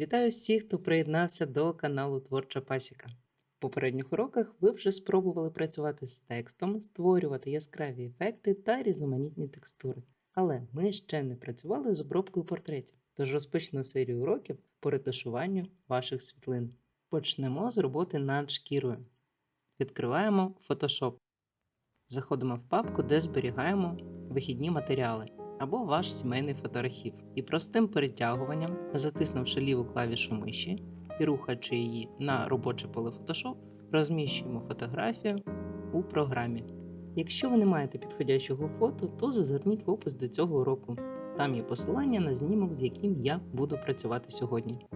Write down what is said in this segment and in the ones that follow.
Вітаю всіх, хто приєднався до каналу Творча Пасіка. В попередніх уроках ви вже спробували працювати з текстом, створювати яскраві ефекти та різноманітні текстури. Але ми ще не працювали з обробкою портретів, тож розпочну серію уроків по ретушуванню ваших світлин. Почнемо з роботи над шкірою. Відкриваємо Photoshop. Заходимо в папку, де зберігаємо вихідні матеріали або ваш сімейний фотоархів. І простим перетягуванням, затиснувши ліву клавішу миші і рухаючи її на робоче поле Photoshop, розміщуємо фотографію у програмі. Якщо ви не маєте підходящого фото, то зазирніть в опис до цього уроку. Там є посилання на знімок, з яким я буду працювати сьогодні.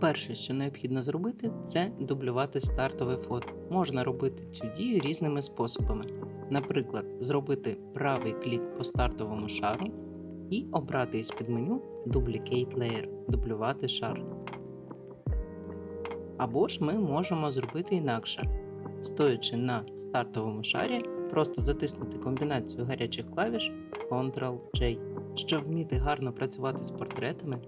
Перше, що необхідно зробити, це дублювати стартове фото. Можна робити цю дію різними способами. Наприклад, зробити правий клік по стартовому шару і обрати із під меню Duplicate Layer дублювати шар. Або ж ми можемо зробити інакше. Стоячи на стартовому шарі, просто затиснути комбінацію гарячих клавіш Ctrl-J. Щоб вміти гарно працювати з портретами,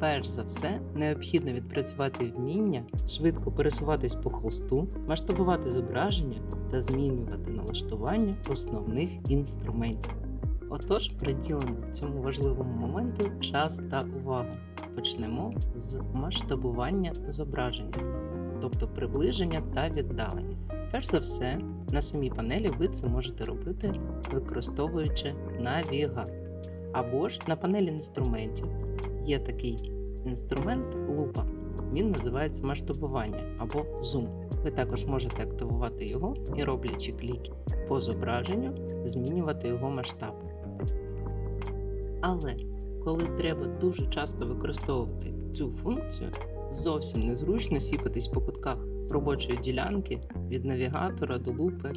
перш за все необхідно відпрацювати вміння швидко пересуватись по холсту, масштабувати зображення та змінювати налаштування основних інструментів. Отож, приділимо цьому важливому моменту час та увагу. Почнемо з масштабування зображення, тобто приближення та віддалення. Перш за все, на самій панелі ви це можете робити, використовуючи навігатор. Або ж на панелі інструментів є такий інструмент лупа. Він називається масштабування або зум. Ви також можете активувати його і, роблячи кліки по зображенню, змінювати його масштаб. Але коли треба дуже часто використовувати цю функцію, зовсім незручно сіпатись по кутках робочої ділянки від навігатора до лупи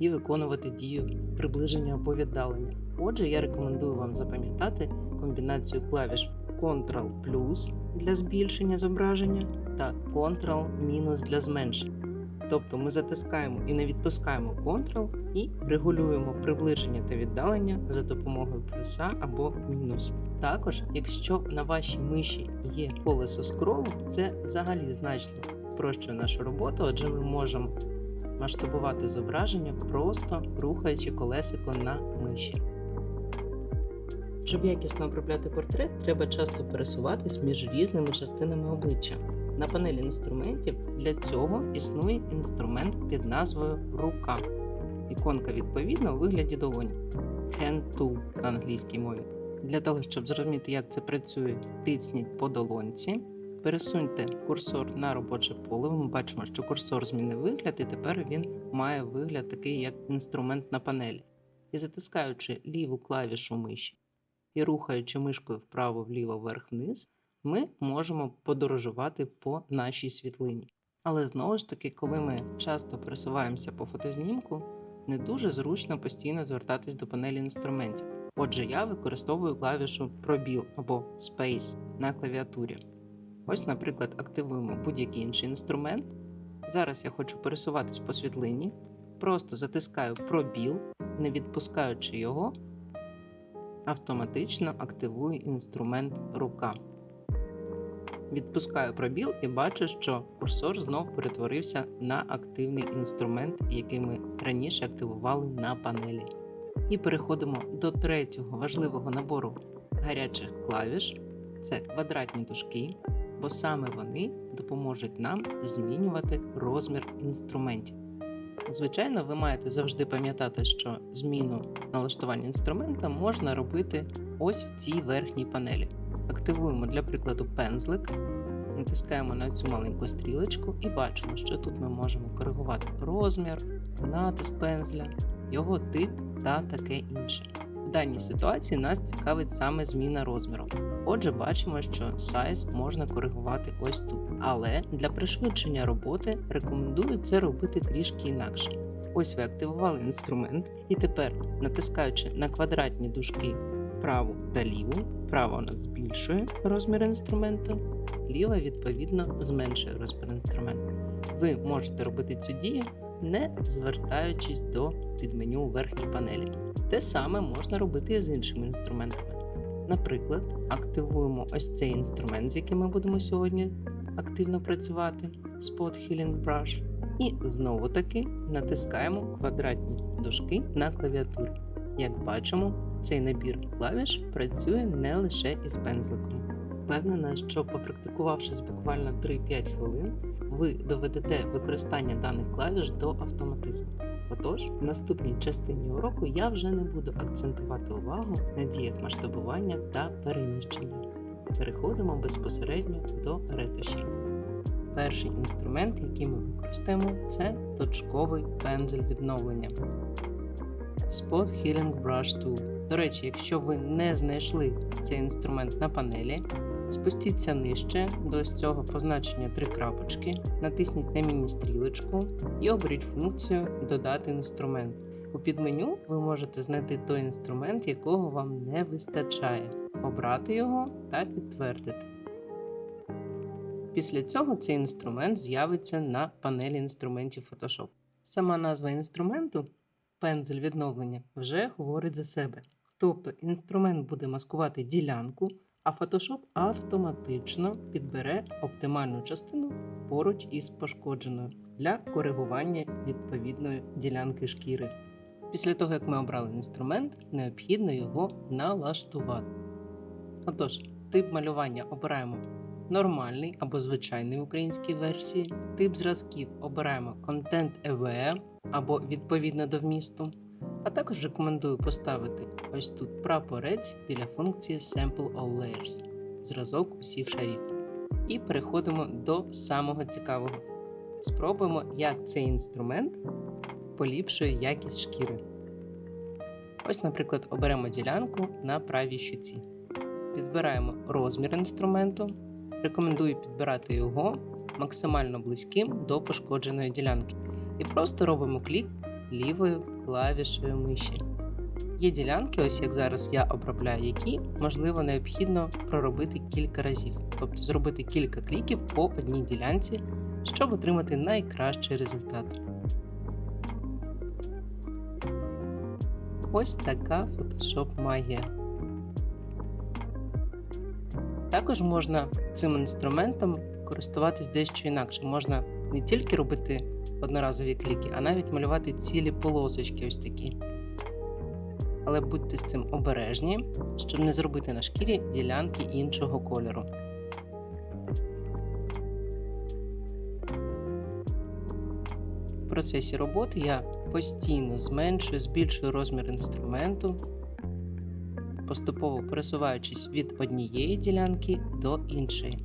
і виконувати дію приближення або віддалення. Отже, я рекомендую вам запам'ятати комбінацію клавіш Ctrl плюс для збільшення зображення та Ctrl мінус для зменшення. Тобто ми затискаємо і не відпускаємо Ctrl і регулюємо приближення та віддалення за допомогою плюса або мінуса. Також, якщо на вашій миші є колесо скролу, це взагалі значно спрощує нашу роботу, адже ми можемо масштабувати зображення, просто рухаючи колесико на миші. Щоб якісно обробляти портрет, треба часто пересуватись між різними частинами обличчя. На панелі інструментів для цього існує інструмент під назвою Рука. Іконка відповідно у вигляді долоні Hand Tool на англійській мові. Для того, щоб зрозуміти, як це працює, тисніть по долонці, пересуньте курсор на робоче поле. Ми бачимо, що курсор змінив вигляд, і тепер він має вигляд такий, як інструмент на панелі. І затискаючи ліву клавішу миші і рухаючи мишкою вправо-вліво вверх-вниз, ми можемо подорожувати по нашій світлині. Але знову ж таки, коли ми часто пересуваємося по фотознімку, не дуже зручно постійно звертатись до панелі інструментів. Отже, я використовую клавішу пробіл або Space на клавіатурі. Ось, наприклад, активуємо будь-який інший інструмент. Зараз я хочу пересуватись по світлині, просто затискаю пробіл, не відпускаючи його, автоматично активую інструмент рука. Відпускаю пробіл і бачу, що курсор знов перетворився на активний інструмент, який ми раніше активували на панелі. І переходимо до третього важливого набору гарячих клавіш це квадратні дужки, бо саме вони допоможуть нам змінювати розмір інструментів. Звичайно, ви маєте завжди пам'ятати, що зміну налаштування інструмента можна робити ось в цій верхній панелі. Активуємо для прикладу пензлик, натискаємо на цю маленьку стрілочку і бачимо, що тут ми можемо коригувати розмір, натиск пензля, його тип та таке інше. В даній ситуації нас цікавить саме зміна розміру. Отже, бачимо, що size можна коригувати ось тут. Але для пришвидшення роботи рекомендую це робити трішки інакше. Ось ви активували інструмент, і тепер, натискаючи на квадратні дужки праву та ліву, права у нас збільшує розмір інструменту, ліва, відповідно, зменшує розмір інструменту. Ви можете робити цю дію, не звертаючись до підменю у верхній панелі. Те саме можна робити і з іншими інструментами. Наприклад, активуємо ось цей інструмент, з яким ми будемо сьогодні активно працювати Spot Healing Brush. І знову таки натискаємо квадратні дужки на клавіатурі. Як бачимо, цей набір клавіш працює не лише із пензликом. Впевнена, що попрактикувавшись буквально 3-5 хвилин, ви доведете використання даних клавіш до автоматизму. Отож, в наступній частині уроку я вже не буду акцентувати увагу на діях масштабування та переміщення. Переходимо безпосередньо до ретушів. Перший інструмент, який ми використаємо, це точковий пензель відновлення. Spot Healing Brush Tool. До речі, якщо ви не знайшли цей інструмент на панелі, спустіться нижче до ось цього позначення три крапочки, натисніть на міні-стрілочку і оберіть функцію Додати інструмент. У підменю ви можете знайти той інструмент, якого вам не вистачає, обрати його та підтвердити. Після цього цей інструмент з'явиться на панелі інструментів Photoshop. Сама назва інструменту пензель відновлення вже говорить за себе. Тобто інструмент буде маскувати ділянку, а Photoshop автоматично підбере оптимальну частину поруч із пошкодженою для коригування відповідної ділянки шкіри. Після того, як ми обрали інструмент, необхідно його налаштувати. Отож, тип малювання обираємо нормальний або звичайний в українській версії. Тип зразків обираємо Content Aware або відповідно до вмісту. А також рекомендую поставити ось тут прапорець біля функції Sample All Layers зразок усіх шарів. І переходимо до самого цікавого. Спробуємо, як цей інструмент поліпшує якість шкіри. Ось, наприклад, оберемо ділянку на правій щуці. Підбираємо розмір інструменту. Рекомендую підбирати його максимально близьким до пошкодженої ділянки. І просто робимо клік лівою клавішею миші. Є ділянки, ось як зараз я обробляю, які, можливо, необхідно проробити кілька разів, тобто зробити кілька кліків по одній ділянці, щоб отримати найкращий результат. Ось така Photoshop магія. Також можна цим інструментом користуватись дещо інакше. Можна не тільки робити одноразові кліки, а навіть малювати цілі полосочки ось такі. Але будьте з цим обережні, щоб не зробити на шкірі ділянки іншого кольору. В процесі роботи я постійно зменшую, збільшую розмір інструменту, поступово пересуваючись від однієї ділянки до іншої.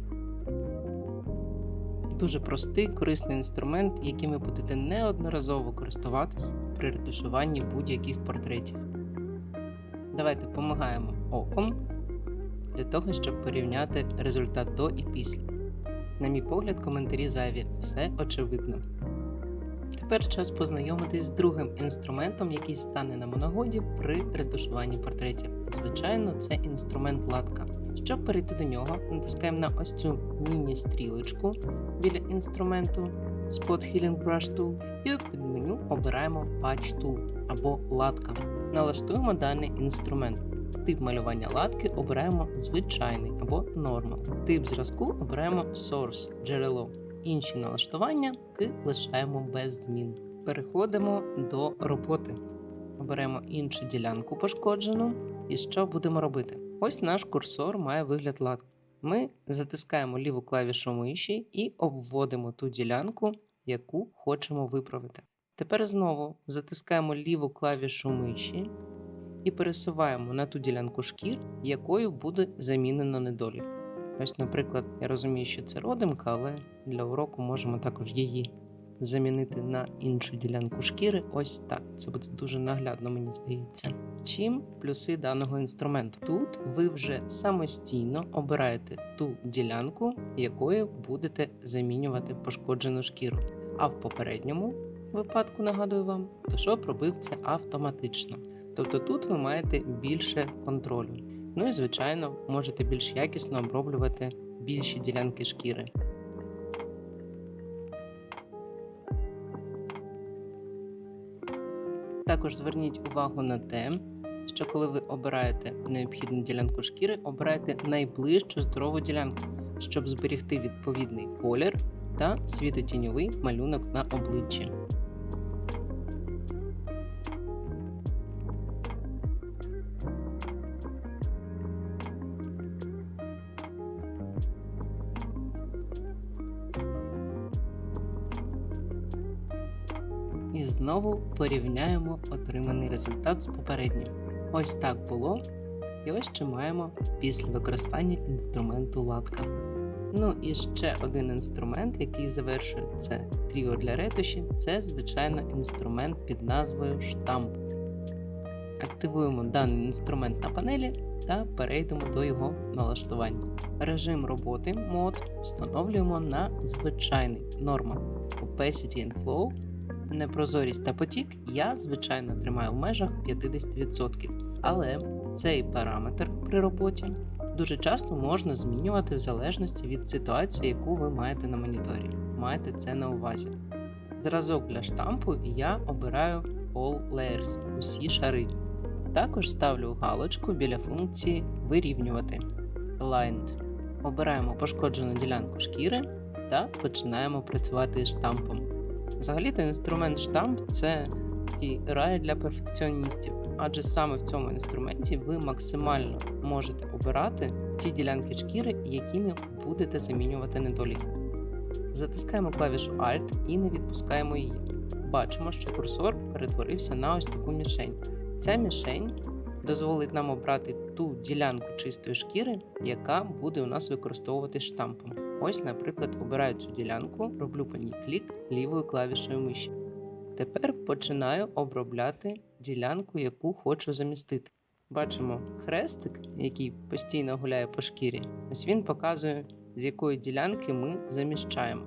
Дуже простий, корисний інструмент, яким ви будете неодноразово користуватись при ретушуванні будь-яких портретів. Давайте допомагаємо оком для того, щоб порівняти результат до і після. На мій погляд, коментарі зайві, все очевидно. Тепер час познайомитись з другим інструментом, який стане нам у нагоді при ретушуванні портретів. Звичайно, це інструмент латка. Щоб перейти до нього, натискаємо на ось цю міні-стрілочку біля інструменту Spot Healing Brush Tool і у підменю обираємо Patch Tool або латка. Налаштуємо даний інструмент. Тип малювання латки обираємо звичайний або Normal. Тип зразку обираємо Source джерело. Інші налаштування лишаємо без змін. Переходимо до роботи. Оберемо іншу ділянку пошкоджену. І що будемо робити? Ось наш курсор має вигляд латки. Ми затискаємо ліву клавішу миші і обводимо ту ділянку, яку хочемо виправити. Тепер знову затискаємо ліву клавішу миші і пересуваємо на ту ділянку шкір, якою буде замінено недолік. Ось, наприклад, я розумію, що це родимка, але для уроку можемо також її замінити на іншу ділянку шкіри. Ось так. Це буде дуже наглядно, мені здається. Чим плюси даного інструменту? Тут ви вже самостійно обираєте ту ділянку, якою будете замінювати пошкоджену шкіру. А в попередньому випадку, нагадую вам, Photoshop робив це автоматично. Тобто тут ви маєте більше контролю. Ну і, звичайно, можете більш якісно оброблювати більші ділянки шкіри. Також зверніть увагу на те, що коли ви обираєте необхідну ділянку шкіри, обирайте найближчу здорову ділянку, щоб зберігти відповідний колір та світотіньовий малюнок на обличчі. Знову порівняємо отриманий результат з попереднім. Ось так було. І ось що маємо після використання інструменту латка. Ну і ще один інструмент, який завершує це тріо для ретуші, це звичайно інструмент під назвою штамп. Активуємо даний інструмент на панелі та перейдемо до його налаштування. Режим роботи мод встановлюємо на звичайний норма Opacity and Flow. Непрозорість та потік я, звичайно, тримаю в межах 50%. Але цей параметр при роботі дуже часто можна змінювати в залежності від ситуації, яку ви маєте на моніторі. Маєте це на увазі. Зразок для штампу я обираю All Layers усі шари. Також ставлю галочку біля функції Вирівнювати Aligned. Обираємо пошкоджену ділянку шкіри та починаємо працювати штампом. Взагалі-то інструмент штамп це такий рай для перфекціоністів, адже саме в цьому інструменті ви максимально можете обирати ті ділянки шкіри, якими будете замінювати недоліки. Затискаємо клавішу Alt і не відпускаємо її. Бачимо, що курсор перетворився на ось таку мішень. Ця мішень дозволить нам обрати ту ділянку чистої шкіри, яка буде у нас використовувати штампом. Ось, наприклад, обираю цю ділянку, роблю по ній клік лівою клавішою миші. Тепер починаю обробляти ділянку, яку хочу замістити. Бачимо хрестик, який постійно гуляє по шкірі. Ось він показує, з якої ділянки ми заміщаємо.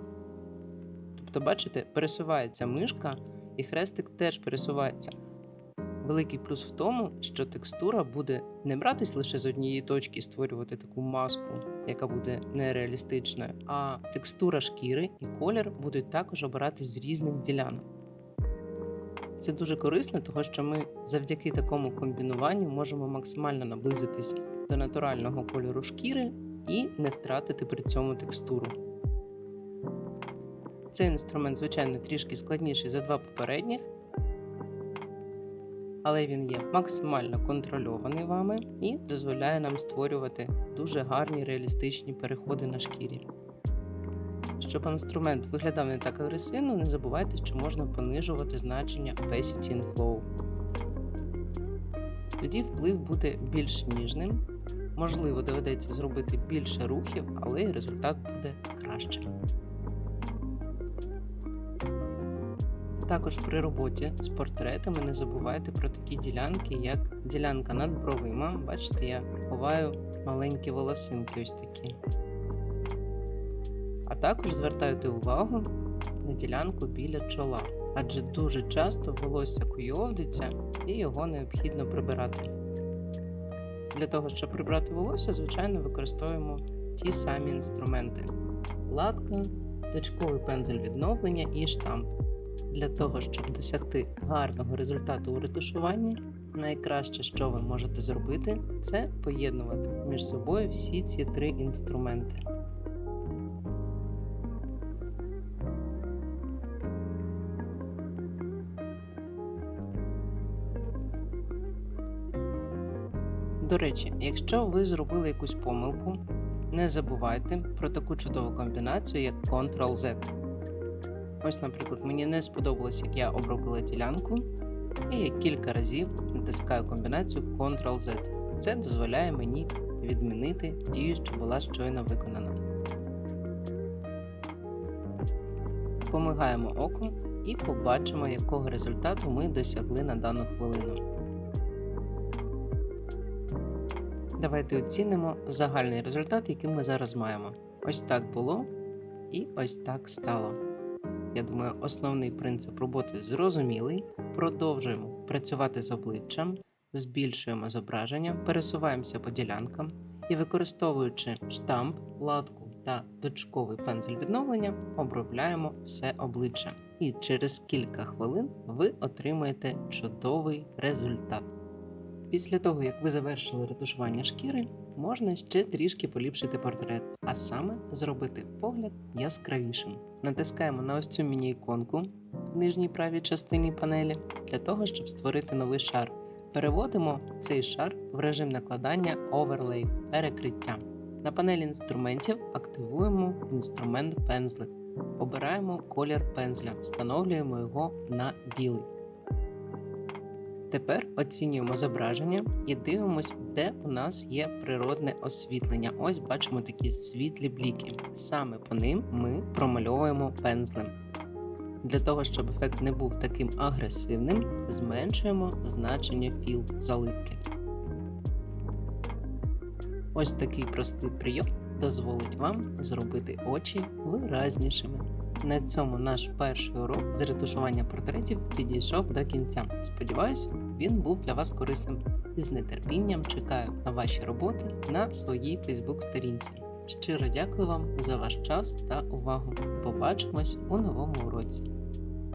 Тобто, бачите, пересувається мишка, і хрестик теж пересувається. Великий плюс в тому, що текстура буде не братись лише з однієї точки і створювати таку маску, яка буде нереалістичною, а текстура шкіри і колір будуть також обиратись з різних ділянок. Це дуже корисно, тому що ми завдяки такому комбінуванню можемо максимально наблизитись до натурального кольору шкіри і не втратити при цьому текстуру. Цей інструмент, звичайно, трішки складніший за два попередніх, але він є максимально контрольований вами і дозволяє нам створювати дуже гарні реалістичні переходи на шкірі. Щоб інструмент виглядав не так агресивно, не забувайте, що можна понижувати значення Opacity and Flow. Тоді вплив буде більш ніжним, можливо, доведеться зробити більше рухів, але результат буде кращим. Також при роботі з портретами не забувайте про такі ділянки, як ділянка над бровима. Бачите, я ховаю маленькі волосинки ось такі. А також звертайте увагу на ділянку біля чола, адже дуже часто волосся куйовдиться і його необхідно прибирати. Для того, щоб прибрати волосся, звичайно, використовуємо ті самі інструменти: латка, точковий пензель відновлення і штамп. Для того, щоб досягти гарного результату у ретушуванні, найкраще, що ви можете зробити, це поєднувати між собою всі ці три інструменти. До речі, якщо ви зробили якусь помилку, не забувайте про таку чудову комбінацію, як Ctrl-Z. Ось, наприклад, мені не сподобалось, як я обробила ділянку, і я кілька разів натискаю комбінацію Ctrl-Z. Це дозволяє мені відмінити дію, що була щойно виконана. Помигаємо оком і побачимо, якого результату ми досягли на дану хвилину. Давайте оцінимо загальний результат, який ми зараз маємо. Ось так було і ось так стало. Я думаю, основний принцип роботи зрозумілий. Продовжуємо працювати з обличчям, збільшуємо зображення, пересуваємося по ділянкам і, використовуючи штамп, латку та точковий пензель відновлення, обробляємо все обличчя. І через кілька хвилин ви отримаєте чудовий результат. Після того, як ви завершили ретушування шкіри, можна ще трішки поліпшити портрет, а саме зробити погляд яскравішим. Натискаємо на ось цю міні-іконку в нижній правій частині панелі для того, щоб створити новий шар. Переводимо цей шар в режим накладання Overlay перекриття. На панелі інструментів активуємо інструмент пензлик. Обираємо колір пензля, встановлюємо його на білий. Тепер оцінюємо зображення і дивимось, де у нас є природне освітлення. Ось бачимо такі світлі бліки. Саме по ним ми промальовуємо пензлем. Для того, щоб ефект не був таким агресивним, зменшуємо значення філ заливки. Ось такий простий прийом дозволить вам зробити очі виразнішими. На цьому наш перший урок з ретушування портретів підійшов до кінця. Сподіваюсь, він був для вас корисним і з нетерпінням чекаю на ваші роботи на своїй Фейсбук-сторінці. Щиро дякую вам за ваш час та увагу. Побачимось у новому уроці.